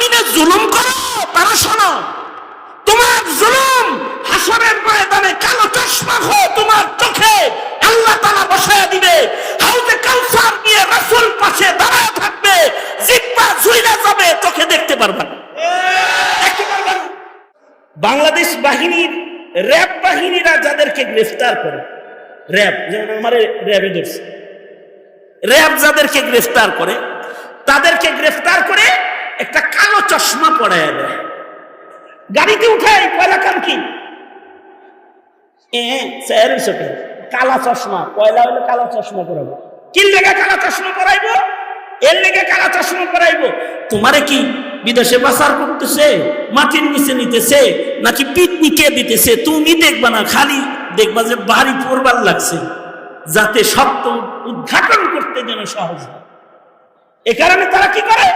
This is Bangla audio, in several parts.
জমিনে জুলুম করো, তারা শোনো। তোমার জুলুম হাসরের ময়দানে কালো চশমা হো তোমার চোখে আল্লাহ তালা বসায় দিবে। হাউজে কাউসার নিয়ে রাসূল পাশে দাঁড়ায় থাকবে, জিব্বা ঝুইলা যাবে, চোখে দেখতে পারবে না। বাংলাদেশ বাহিনীর, র্যাব বাহিনীরা যাদেরকে গ্রেফতার করে, র্যাব, যেমন আমার র্যাবে ধরছে। র্যাব যাদেরকে গ্রেফতার করে, তাদেরকে গ্রেফতার করে একটা কালো চশমা পড়ায় দেয় গাড়িতে উঠাই কয়লা কাম কি? কালা চশমা, কয়লা হলে কালা চশমা পরাবো। কি লেগে কালা চশমা পরাইবো? এর লেগে কালা চশমা পরাইবো? তোমারে কি বিদেশে বাসার করতেছে? মাটির নিচে নিতেছে? নাকি পিকনিকে দিতেছে? তুমি দেখবা না, খালি দেখবা যে বাড়ি পড়বার লাগছে। যাতে সত্য উদ্ঘাটন করতে যেন সহজ হয়। এ কারণে তারা কি করে?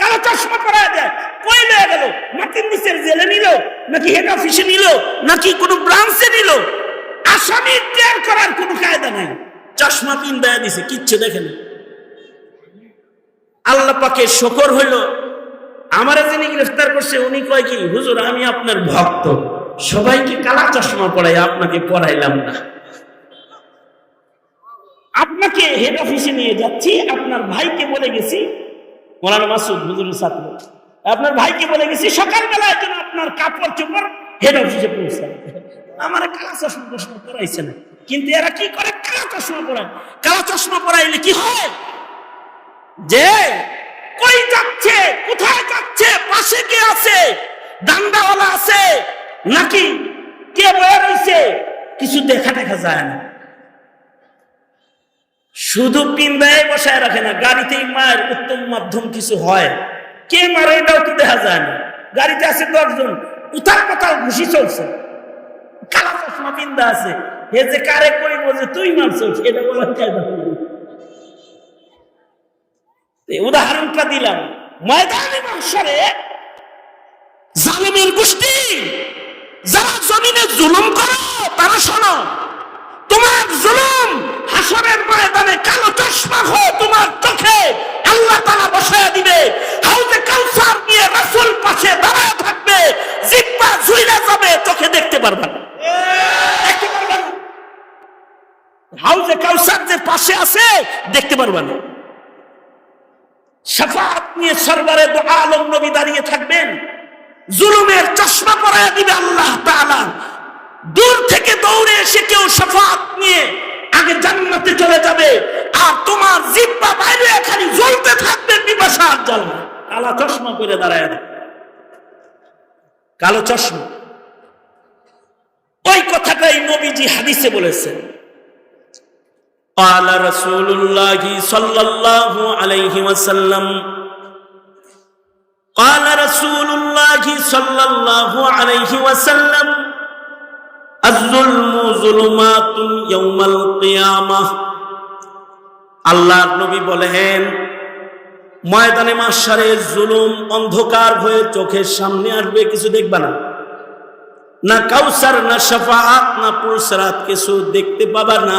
কালো চশমা পরায় দেয়। কই লয়ে গেল? মাটির নিচের জেলে নিল? নাকি হেড অফিসে নিল? নাকি কোনো ব্রাঞ্চে নিল? আসামি টের করার কোনো কায়দা নাই। চশমা পিন দেয়া দিছে, কিচ্ছু দেখে না। আল্লাহ পাকে শকর হইল, আমারে যিনি গ্রেফতার করছে, উনি কয় কি, হুজুর, আমি আপনার ভক্ত। সবাইকে কালা চশমা পড়াই আপনাকে পড়াইলাম না। আপনাকে হেড অফিসে নিয়ে যাচ্ছি, আপনার ভাইকে বলে গেছি মৌলানা মাসুদ হুজুরের ছাত্র আপনার ভাইকে বলে গেছি, সকালবেলায় যেন আপনার কাপড় চোপড় হেড অফিসে পৌঁছায়। আমার কালা চশমা চশমা পরাইছে না। কিন্তু এরা কি করে কালা চশমা পরায়? কালা চশমা পরাইলে কি হয়? যে কই যাচ্ছে, কোথায় যাচ্ছে, পাশে কে আছে ডান্ডাওয়ালা আছে, নাকি কে বয়ে রয়েছে কিছু দেখা দেখা যায় না। শুধু পিন্দায় বসায় রাখে না, গাড়িতেই মায়ের উত্তম মাধ্যম কিছু হয়। কে মারে এটাও তো দেখা যায় না। গাড়িতে আছে দশজন উথাল পাতাল ঘুষি চলছে। কালা চশমা পিন্দা আছে। যে কারে তুই এটা বলার উদাহরণটা দিলাম। ময়দানে মাসরে জালিমের গোষ্ঠী, যারা জমিনে জুলুম করো, তারা শোনো, তোমার জুলুম হাসরের ময়দানে কালো চশমা হো তোমার চোখে, আল্লাহ তালা বসায় দিবে। হাউজে কাউসার নিয়ে রাসূল পাশে দাঁড়ায় থাকবে, জিব্বা ঝুইলা যাবে, চোখে দেখতে পারবে না। হাউজে কাউসার যে পাশে আছে, দেখতে পারবে না। সাফাত নিয়ে সরবারে দু আলম নবী দাঁড়িয়ে থাকবেন। জুলুমের চশমা পরায় দিবে আল্লাহ তাআলা। দূর থেকে দৌড়ে এসে কেউ সাফাত নিয়ে আগে জান্নাতে চলে যাবে আর তোমার জিব্বা বাইরে খালি জ্বলতে থাকবে পিপাসার জল কালা চশমা করে দাঁড়ায় দেয় কালো চশমা ওই কথাটাই নবীজি হাদিসে বলেছেন قال رسول الله صلى الله عليه وسلم قال رسول الله صلى الله عليه وسلم আল্লাহ নবী বলেন, ময়দানে মাসারে জুলুম অন্ধকার হয়ে চোখের সামনে আসবে, কিছু দেখবা না। না কাউসার, না সাফাত না পুরসরাত কিছু দেখতে পাবা না।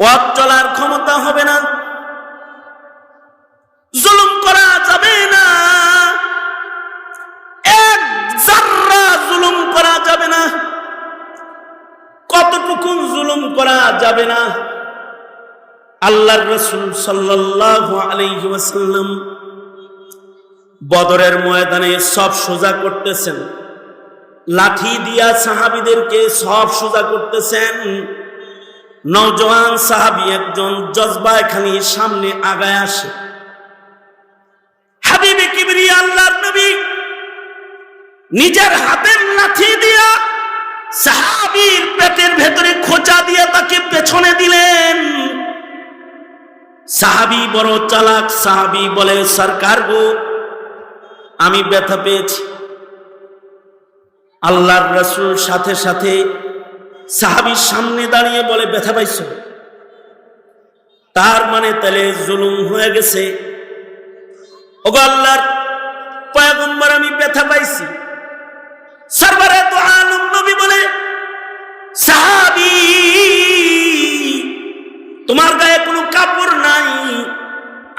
পথ চলার ক্ষমতা হবে না। যাবে না। আল্লাহর রসুল সাল্লাল্লাহু আলাইহি বদরের ময়দানে সব সোজা করতেছেন। লাঠি দিয়া সাহাবীদেরকে সব সোজা করতেছেন। নওজওয়ান সাহাবী একজন জজবায় খানি সামনে আগায় আসে। হাবিবে কিবরি আল্লাহর নবী নিজের হাতের লাঠি দিয়া সাহাবীর পেটের ভেতরে খোঁচা দিয়ে তাকে পেছনে দিলেন। সাহাবী বড় চালাক, সাহাবী বলে, সরকার গো, আমি ব্যথা পেয়েছি। আল্লাহর রসুল সাথে সাথে সাহাবির সামনে দাঁড়িয়ে বলে, ব্যথা পাইছ? তার মানে তাহলে জুলুম হয়ে গেছে। ওগো আল্লাহর পয়গম্বর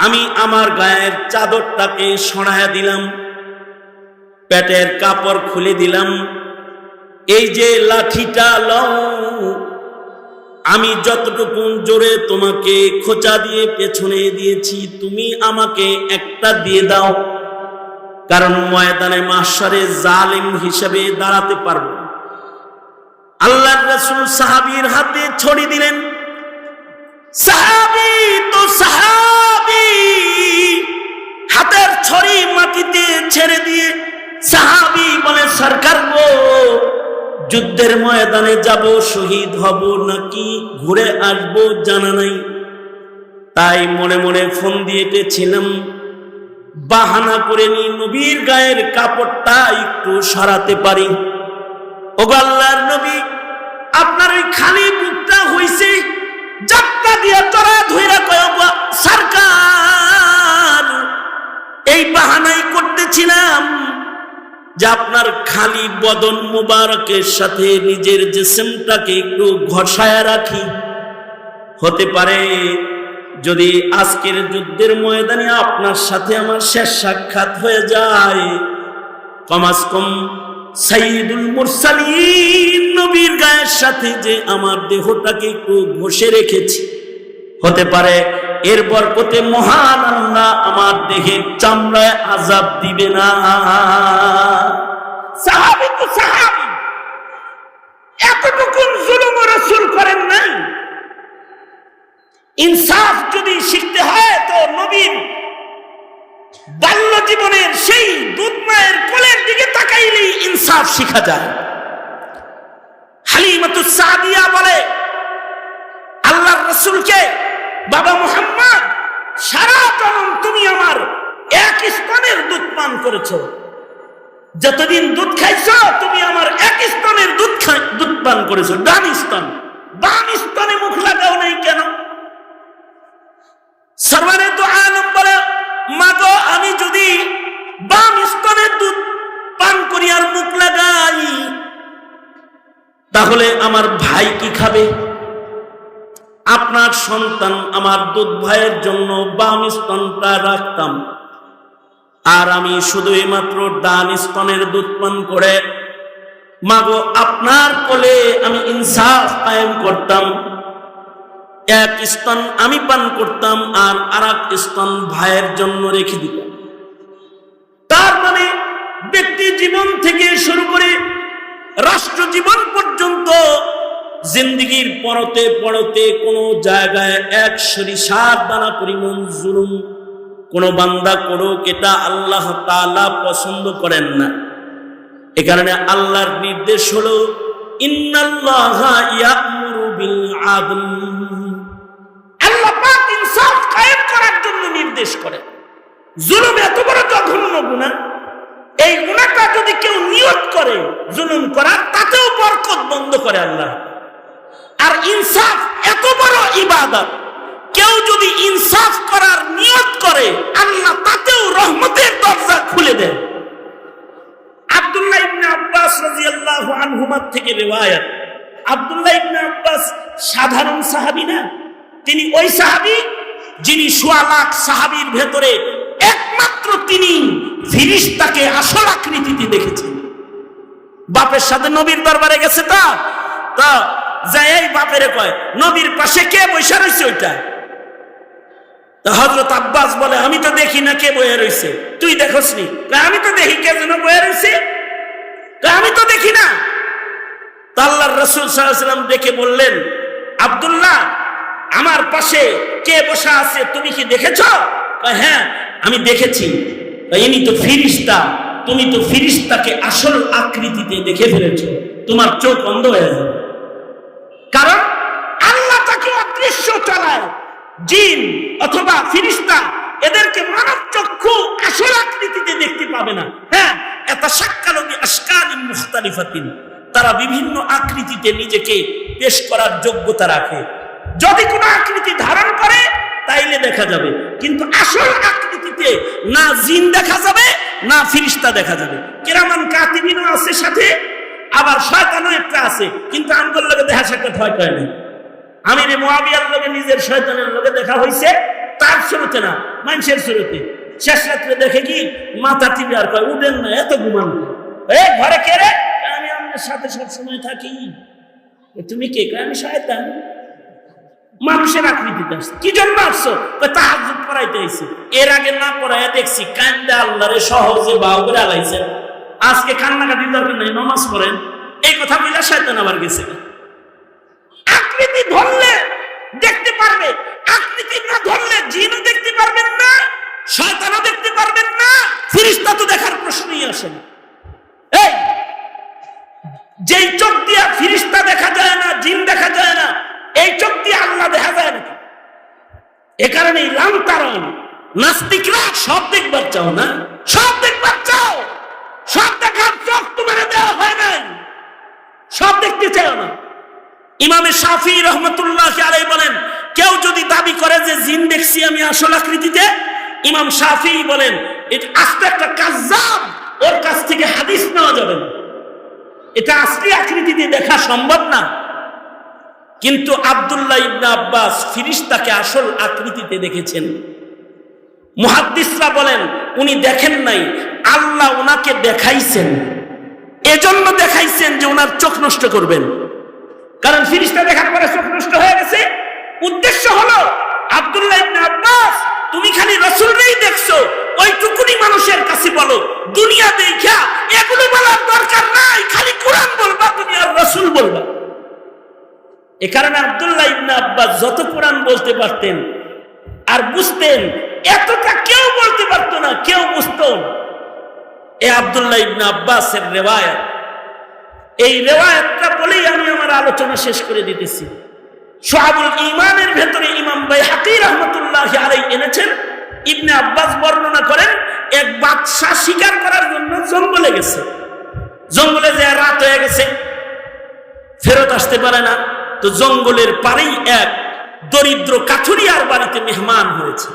আমি আমার গায়ের চাদরটাকে সরাইয়া দিলাম, পেটের কাপড় খুলে দিলাম। এই যে লাঠিটা লও, আমি যতটুকু জোরে তোমাকে খোঁচা দিয়ে পেছনে দিয়েছি, তুমি আমাকে একটা দিয়ে দাও, কারণ ময়দানে মাসারে জালিম হিসেবে দাঁড়াতে পারব আল্লাহ রাসূল সাহাবীর হাতে ছড়ি দিলেন, সাহাবি, তো সাহাবী ছড়ি মাটিতে ছেড়ে দিয়ে সাহাবী বলে, সরকার গো, যুদ্ধের ময়দানে যাব, শহীদ হব নাকি? ঘুরে আসব জানা নাই। তাই মনে মনে ফোন দিয়েছিলাম বাহানা করে নি নবীর গায়ের কাপড়টা একটু সরাতে পারি। ও আল্লাহর নবী, আপনার ওই খালি বুকটা হইছে যাত্রা দিয়া চড়া ধইরা কয় সরকার যে আপনার খালি বদন মুবারকের সাথে নিজের জিসিমটাকে একটু ঘষায় রাখি। হতে পারে যদি আজকের যুদ্ধের ময়দানে আপনার সাথে আমার শেষ সাক্ষাৎ হয়ে যায়। কমাস কম সাইদুল মুরসালিন নবীর গায়ের সাথে যে আমার দেহটাকে একটু ঘষে রেখেছি। হতে পারে। এর বরকতে মহান আল্লাহ আমার দেহের চামড়ায় আজাব দিবে না। সাহাবি তো সাহাবি। এতটুকু জুলুম রসুল করেন নাই। ইনসাফ যদি শিখতে হয় তো নবীন বাল্য জীবনের সেই দুধ মায়ের কোলের দিকে তাকাইলেই ইনসাফ শিখা যায়। হালিমাতুস সাদিয়া বলে রসুলকে, বাবা মুহাম্মদ, সারা জনম তুমি আমার এক স্তনের দুধ পান করেছ। যতদিন দুধ খাইছ, তুমি আমার এক স্তনের দুধ দুধ পান করেছ। ডান স্তন, বাম স্তনে মুখ লাগাও নাই কেন? সর্বানে তো আলম বলে মা গো আমি যদি বাম স্তনের দুধ পান করি আর মুখ লাগাই, তাহলে আমার ভাই কি খাবে? আপনার সন্তান আমার দুধ ভাইয়ের জন্য বাম স্তনটা রাখতাম। আর আমি শুধুই মাত্র ডান স্তনের দুধ পান করে, মাগো, আপনার কোলে আমি ইনসাফ কায়েম করতাম। এক স্তন আমি পান করতাম আর আর এক স্তন ভাইয়ের জন্য রেখে দিতাম। তার মানে ব্যক্তি জীবন থেকে শুরু করে রাষ্ট্র জীবন পর্যন্ত জিন্দগির পরতে পরতে কোনো জায়গায় এক সরিষার দানা পরিমাণ জুলুম। কোন বান্দা করুক, এটা আল্লাহ তাআলা পছন্দ করেন না। এ কারণে আল্লাহর নির্দেশ হলো করার জন্য নির্দেশ করেন জুলুম এত বড় এই কেউ নিয়ত করে, জুলুম তাতেও বরকত বন্ধ করে আল্লাহ। আর ইনসাফ এত বড় ইবাদত। কেউ যদি ইনসাফ করার নিয়ত করে, আল্লাহ তাতেও রহমতের দরজা খুলে দেন আব্দুল্লাহ থেকে সাধারণ তিনি ওই যিনি সাহাবীর ভেতরে একমাত্র তিনি দেখেছেন। বাপের সাথে নবীর দরবারে গেছে তা? তা যাই কয়, নবীর পাশে কে বসে রয়েছে ওইটা? হজরত আব্বাস বলে, আমি তো দেখি না কে বয়ে রয়েছে। তুই দেখোস নি? আমি তো দেখি কে যেন বয়ে রয়েছে। আমি তো দেখি না। তা আল্লাহর রসুল সাল্লাম ডেকে বললেন, আব্দুল্লাহ, আমার পাশে কে বসা আছে তুমি কি দেখেছ? হ্যাঁ আমি দেখেছি। ইনি তো ফিরিস্তা, তুমি তো ফিরিস্তাকে আসল আকৃতিতে দেখে ফেলেছো। তোমার চোখ অন্ধ হয়ে যাবে কারণ আল্লাহ তাকে অদৃশ্য না। হ্যাঁ তারা বিভিন্ন আকৃতিতে নিজেকে পেশ করার যোগ্যতা রাখে। যদি কোনো আকৃতি ধারণ করে, তাইলে দেখা যাবে। কিন্তু আসল আকৃতিতে না জিন দেখা যাবে, না ফিরিস্তা দেখা যাবে। কেরামান কাতিবিনও আছে সাথে, আবার শয়তানও একটা আছে, কিন্তু আমগোর লগে দেখা সাক্ষাৎ হয় কয় নাই আমির মোয়াবিয়ার লগে নিজের শয়তানের লগে দেখা হইছে তার শুরুতে না মানুষের শুরুতে শেষ রাত্রে দেখে কি মাথা টিপে আর কয় উঠেন না এত ঘুমান এ ঘরে কে রে? আমি আমাদের সাথে সবসময় থাকি। তুমি কে? কয়, আমি শয়তান। মানুষের আকৃতিতে আসছে। কি জন্য আসছো? তাহাজ পড়াইতে আইছি। এর আগে না পড়াইয়া দেখছি কান্দে আল্লাহরে সহজে বাউ করে আলাইছেন আজকে কান্নাকাটি দরকার নেই নমাজ পড়েন। এই কথা বলে শয়তান আবার গেছে। আকৃতি ধরলে দেখতে পারবে। আকৃতি না ধরলে জিনও দেখতে পারবেন না, শয়তানও দেখতে পারবেন না, ফিরিস্তা তো দেখার প্রশ্নই আসে না। এই, যেই চোখ দিয়া ফিরিস্তা দেখা যায় না, জিন দেখা যায় না, এই চোখ দিয়ে আল্লাহ দেখা যায় না এ কারণে লান্তারণ নাস্তিকরা সব দেখবার চাও না? সব দেখবার চাও? সব দেখার চোখ তোমার দেওয়া হয় নাই। সব দেখতে চাও না? ইমামে শাফি রহমতুল্লাহ আলাই বলেন, কেউ যদি দাবি করে যে জিন দেখছি আমি আসল আকৃতিতে, ইমাম শাফি বলেন এটা আস্তে একটা কাজাব ওর কাছ থেকে হাদিস নেওয়া যাবে না। এটা আসলি আকৃতিতে দেখা সম্ভব না। কিন্তু আব্দুল্লাহ ইবনা আব্বাস ফিরিস্তাকে আসল আকৃতিতে দেখেছেন। মুহাদ্দিসরা বলেন, উনি দেখেন নাই, আল্লাহ ওনাকে দেখাইছেন। এজন্য দেখাইছেন যে ওনার চোখ নষ্ট করবেন। কারণ ফিরিস্তা দেখার পরে চোখ নষ্ট হয়ে গেছে। উদ্দেশ্য হলো, আব্দুল্লাহ ইবনে আব্বাস, তুমি খালি রসুলরেই দেখছ, ওইটুকুনি মানুষের কাছে বলো, দুনিয়া দেখা এগুলো বলার দরকার নাই, খালি কোরআন বলবা, দুনিয়ার রসুল বলবা। এ কারণে আব্দুল্লাহ ইবনে আব্বাস যত কোরআন বলতে পারতেন, আর বুঝতেন, এতটা কেউ বলতে পারতো না, কেউ বুঝতো এ আব্দুল্লাহ ইবনে আব্বাসের রেওয়ায়ত এই রেওয়ায়তটা বলেই আমি আমার আলোচনা শেষ করে দিতেছি। সোহাবুল ইমানের ভেতরে ইমাম ভাই হাকির রহমতুল্লাহ আলাই এনেছেন, ইবনে আব্বাস বর্ণনা করেন, এক বাদশাহ শিকার করার জন্য জঙ্গলে গেছে। জঙ্গলে যে রাত হয়ে গেছে, ফেরত আসতে পারে না। তো জঙ্গলের পারেই এক দরিদ্র কাঠুরিয়ার বাড়িতে মেহমান হয়েছে।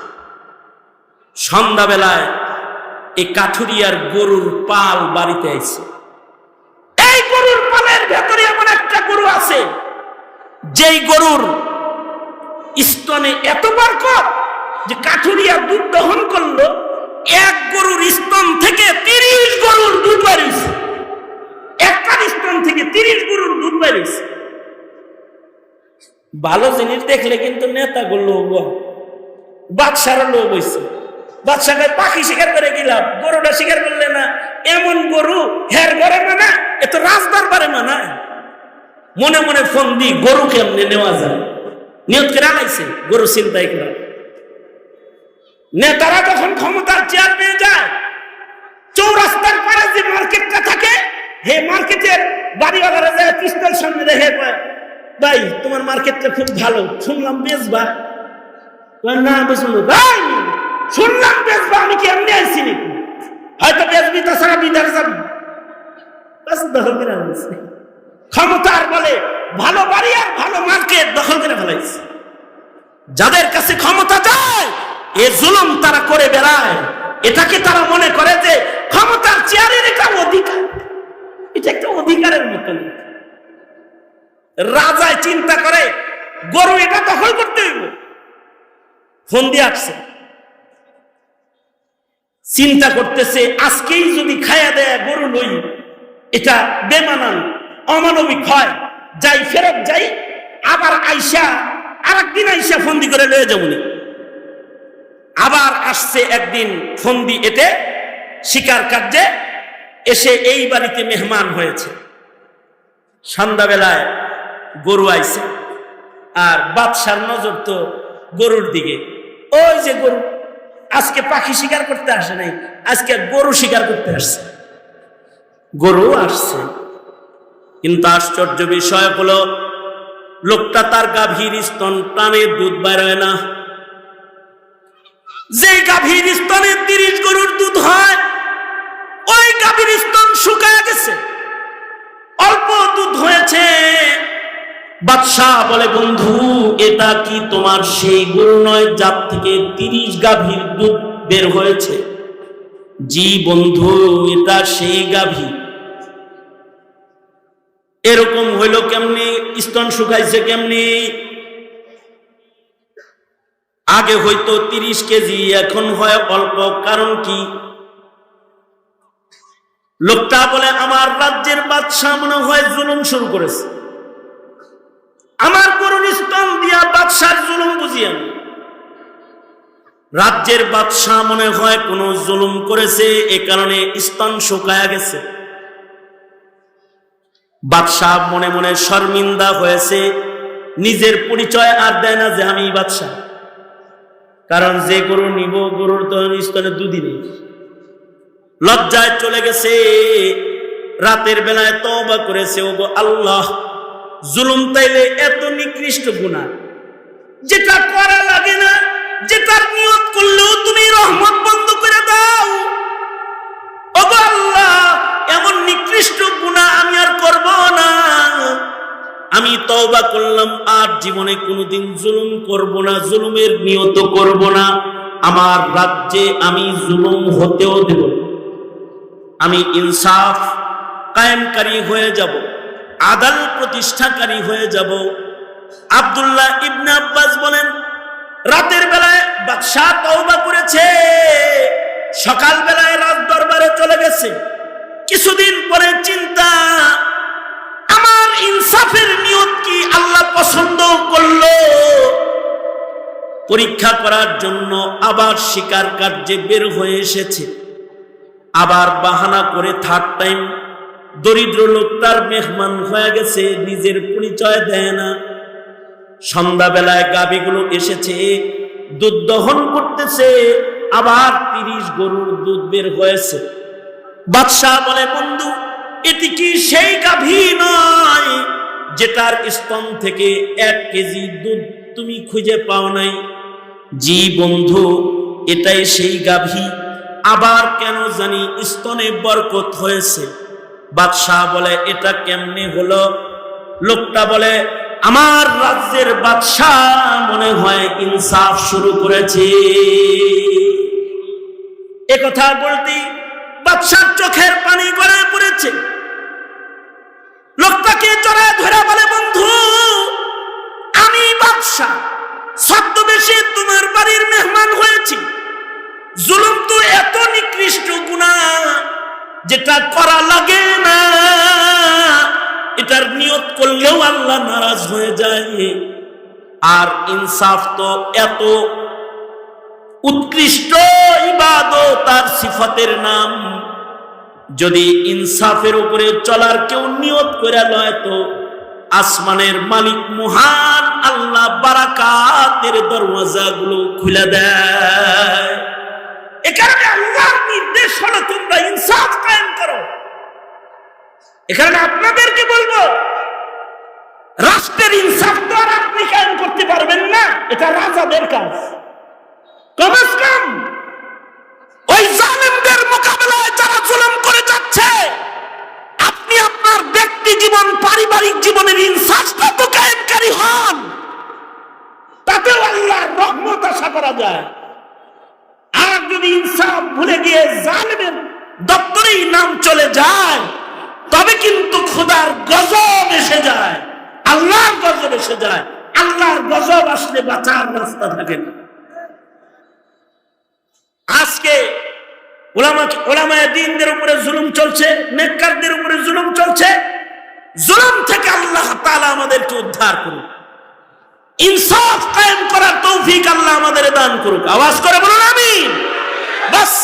সন্ধ্যাবেলায় এই কাঠুরিয়ার গরুর পাল বাড়িতে আইছে। গরুর পালের ভেতরে এমন একটা গরু আছে, যেই গরুর স্তনে এত বরকত যে কাঠুরিয়া দুধ দহন করল, এক গরুর স্তন থেকে তিরিশ গরুর দুধ বাড়িয়েছে একটা স্তন থেকে তিরিশ গরুর দুধ বাড়িয়েছে ভালো জিনিস দেখলে কিন্তু নেতাগুলো লোভ হয়। বাদশারও লোভ হয়েছে বাদশাকে পাখি শিকার করে গেলাম গরুটা শিকার করলে না এমন গরু, হের ঘরে মানা এত রাজ দরবারে মানা। মনে মনে ফোন দি গরু কেমনে নেওয়া যায়? নিয়ত করে আলাইছে গরু চিন্তাই করা। নেতারা যখন ক্ষমতার চেয়ার পেয়ে যায়, চৌরাস্তার পারে যে মার্কেটটা থাকে, হে মার্কেটের বাড়িওয়ালারা যায়, পিস্তল সামনে রেখে ভাই, তোমার মার্কেটটা খুব ভালো, শুনলাম বেচবা। না বেচবো ভাই, শুনলাম বেচবা, আমি কি এমনি আইছি? হয়তো বেচবি যাবি। ক্ষমতার বলে ভালো বাড়ি আর ভালো দখল করে যাদের কাছে ক্ষমতা যায় এ জুলুম তারা করে বেড়ায়। এটাকে তারা মনে করে যে ক্ষমতার চেয়ারের এটা অধিকার। এটা একটা অধিকারের মতন রাজায় চিন্তা করে গরু এটা দখল করতে হইব। ফোন দিয়ে আসছে। চিন্তা করতেছে, আজকেই যদি খায়া দেয় গরু লই, এটা বেমানান, অমানবিক হয়। যাই ফেরত যাই, আবার আইসা আর একদিন আইসা ফন্দি করে লয়ে যাবনি আবার আসছে একদিন ফন্দি এতে, শিকার কার্যে এসে এই বাড়িতে মেহমান হয়েছে। সন্ধ্যাবেলায় গরু আইছে, আর বাদশার নজর তো গরুর দিকে। ওই যে গরু আজকে পাখি শিকার করতে আসে নাই, আজকে গরু শিকার করতে আসছে। গরু আসছে। কিন্তু আশ্চর্য বিষয় হলো, লোকটা তার গাভীর স্তন টানে, দুধ বেরোয় না। যে গাভীর স্তনে তিরিশ গরুর দুধ হয়, ওই গাভীর স্তন শুকায় গেছে। বাদশাহ বলে, বন্ধু, এটা কি তোমার সেই গরু নয় যার থেকে তিরিশ গাভীর দুধ বের হয়েছে? জি বন্ধু, এটা সেই গাভী। এরকম হইল কেমনি? স্তন শুকাইছে কেমনি? আগে হয়তো তিরিশ কেজি, এখন হয় অল্প, কারণ কি? লোকটা বলে, আমার রাজ্যের বাদশাহ মনে হয় জুলুম শুরু করেছে। আমার করুণ স্তন দিয়া বাদশার জুলুম বুঝি আমি। রাজ্যের বাদশাহ মনে হয় কোনো জুলুম করেছে, এ কারণে স্তন শুকায়া গেছে। বাদশাহ মনে মনে শর্মিন্দা হয়েছে, নিজের পরিচয় আর দেয় না যে আমি বাদশাহ। কারণ যে গরু নিব, গরুর তো স্তনে দুদিনে লজ্জায় চলে গেছে, রাতের বেলায় তবা করেছে ও আল্লাহ। জুলুম তাইলে এত নিকৃষ্ট গুণা যেটা করা লাগে না, যেটার নিয়ত করলেও তুমি রহমত বন্ধ করে দাও। এমন নিকৃষ্ট গুণা আমি আর করব না। আমি তওবা করলাম, আর জীবনে কোনোদিন জুলুম করব না, জুলুমের নিয়ত করব না। আমার রাজ্যে আমি জুলুম হতেও দেব আমি ইনসাফ কায়েমকারী হয়ে যাব। আদাল প্রতিষ্ঠাকারী হয়ে যাব। আব্দুল্লাহ ইবনে আব্বাস বলেন, রাতের বেলায় বাদশাহ তওবা করেছে, সকাল বেলায় রাত দরবারে চলে গেছে। কিছুদিন পরে চিন্তা, আমার ইনসাফের নিয়ত কি আল্লাহ পছন্দ করল? পরীক্ষা করার জন্য আবার শিকার কার্যে বের হয়ে এসেছে। আবার বাহানা করে থার্ড টাইম দরিদ্র লোক তার মেহমান হয়ে গেছে, নিজের পরিচয় দেয় না। সন্ধ্যাবেলায় গাবিগুলো এসেছে, দুধ দহন করতেছে, আবার তিরিশ গরুর দুধ বের হয়েছে। বাদশাহ বলে, বন্ধু, এটি কি সেই গাভী নয় যেটার স্তন থেকে এক কেজি দুধ তুমি খুঁজে পাও নাই? জি বন্ধু, এটাই সেই গাভী। আবার কেন জানি স্তনে বরকত হয়েছে। বাদশাহ বলে, এটা কেমনে হলো? লোকটা বলে, আমার রাজ্যের বাদশাহ মনে হয় ইনসাফ শুরু করেছে। এ কথা বলতে বাদশার চোখের পানি গড়ে পড়েছে। লোকটাকে জড়ায় ধরে বলে, বন্ধু, আমি বাদশাহ, ছদ্মবেশে তোমার বাড়ির মেহমান হয়েছি। জুলুম তো এত নিকৃষ্ট গুণা যেটা করা লাগে না, এটার নিয়ত করলেও আল্লাহ নারাজ হয়ে যায়। আর ইনসাফ তো এত উৎকৃষ্ট ইবাদত তার সিফাতের নাম। যদি ইনসাফের উপরে চলার কেউ নিয়ত করে লয় তো আসমানের মালিক মহান আল্লাহ বারাকাতের দরওয়াজাগুলো খুলে দেয়। এ কারণে আল্লাহর নির্দেশ হলো তোমরা ইনসাফ কায়েম করো। এখানে আপনাদেরকে বলব, রাষ্ট্রের ইনসাফ তো আর আপনি কায়েম করতে পারবেন না, এটা রাজাদের কাজ। কমস কম। ওই জালেমদের মোকাবেলায় যারা জুলুম করে যাচ্ছে, আপনি আপনার ব্যক্তি জীবন, পারিবারিক জীবনের ইনসাফটা তো কায়েমকারী হন। তাতেও আল্লাহর রহমত আশা করা যায়। ভুলে গিয়ে জালেমের দপ্তরেই নাম চলে যায়, তবে কিন্তু খোদার গজব এসে যায়, আল্লাহর গজব এসে যায়, আল্লাহর গজব আসলে বাঁচার রাস্তা থাকে না। আজকে ওলামা, ওলামায় দিনদের উপরে জুলুম চলছে, নেককারদের উপরে জুলুম চলছে, জুলুম থেকে আল্লাহ তাআলা আমাদেরকে উদ্ধার করুন ইনসাফ কায়েম করার তৌফিক আল্লাহ আমাদের দান করুক। আওয়াজ করে বলুন বাস